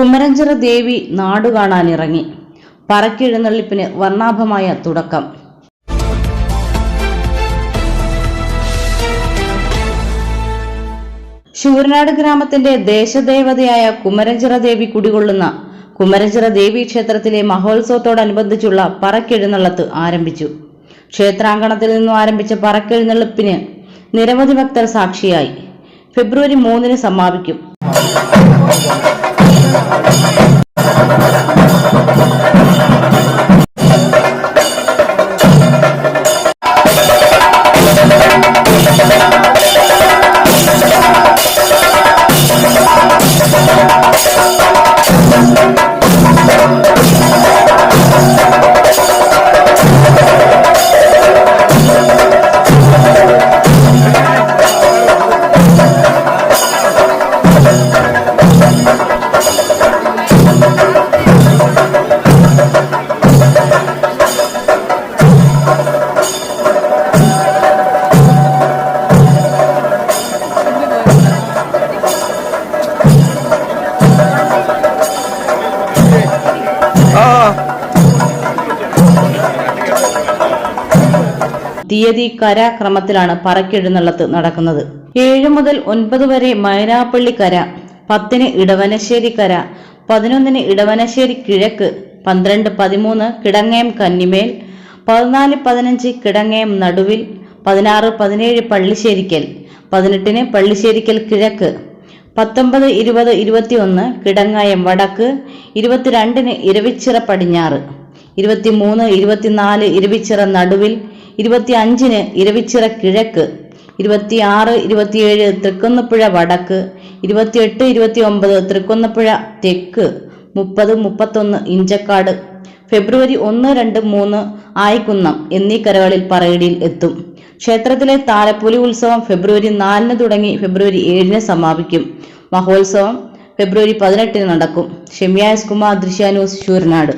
കുമരഞ്ചിറ ദേവി നാടുകാണാനിറങ്ങി പറക്കെഴുന്നള്ളിപ്പിന് വർണാഭമായ തുടക്കം. ശൂരനാട് ഗ്രാമത്തിന്റെ ദേശദേവതയായ കുമരഞ്ചിറ ദേവി കുടികൊള്ളുന്ന കുമരഞ്ചിറ ദേവി ക്ഷേത്രത്തിലെ മഹോത്സവത്തോടനുബന്ധിച്ചുള്ള പറക്കെഴുന്നള്ളത്ത് ആരംഭിച്ചു. ക്ഷേത്രാങ്കണത്തിൽ നിന്നും ആരംഭിച്ച പറക്കെഴുന്നള്ളിപ്പിന് നിരവധി ഭക്തർ സാക്ഷിയായി. ഫെബ്രുവരി മൂന്നിന് സമാപിക്കും. Thank you. തീയതി കര ക്രമത്തിലാണ് പറക്കെഴുന്നള്ളത്ത് നടക്കുന്നത്. ഏഴ് മുതൽ ഒൻപത് വരെ മൈനാപ്പള്ളി കര പത്തിന് ഇടവനശ്ശേരി കര പതിനൊന്നിന് ഇടവനശ്ശേരി കിഴക്ക് പന്ത്രണ്ട് പതിമൂന്ന് കിടങ്ങയം കന്നിമേൽ പതിനാല് പതിനഞ്ച് കിടങ്ങയം നടുവിൽ പതിനാറ് പതിനേഴ് പള്ളിശ്ശേരിക്കൽ പതിനെട്ടിന് പള്ളിശ്ശേരിക്കൽ കിഴക്ക് പത്തൊമ്പത് ഇരുപത് ഇരുപത്തിയൊന്ന് കിടങ്ങായം വടക്ക് ഇരുപത്തിരണ്ടിന് ഇരവിച്ചിറ പടിഞ്ഞാറ് ഇരുപത്തിമൂന്ന് ഇരുപത്തിനാല് ഇരവിച്ചിറ നടുവിൽ ഇരുപത്തി അഞ്ചിന് ഇരവിച്ചിറ കിഴക്ക് ഇരുപത്തിയാറ് ഇരുപത്തിയേഴ് തൃക്കുന്നപ്പുഴ വടക്ക് ഇരുപത്തിയെട്ട് ഇരുപത്തി ഒമ്പത് തൃക്കുന്നപ്പുഴ തെക്ക് മുപ്പത് മുപ്പത്തൊന്ന് ഇഞ്ചക്കാട് ഫെബ്രുവരി ഒന്ന് രണ്ട് മൂന്ന് ആയിക്കുന്നം എന്നീ കരകളിൽ പറയടിയിൽ എത്തും. ക്ഷേത്രത്തിലെ താലപ്പൊലി ഉത്സവം ഫെബ്രുവരി നാലിന് തുടങ്ങി ഫെബ്രുവരി ഏഴിന് സമാപിക്കും. മഹോത്സവം ഫെബ്രുവരി പതിനെട്ടിന് നടക്കും. ഷെമിയാസ് കുമാർ ദൃശ്യാനൂസ് ശൂരനാട്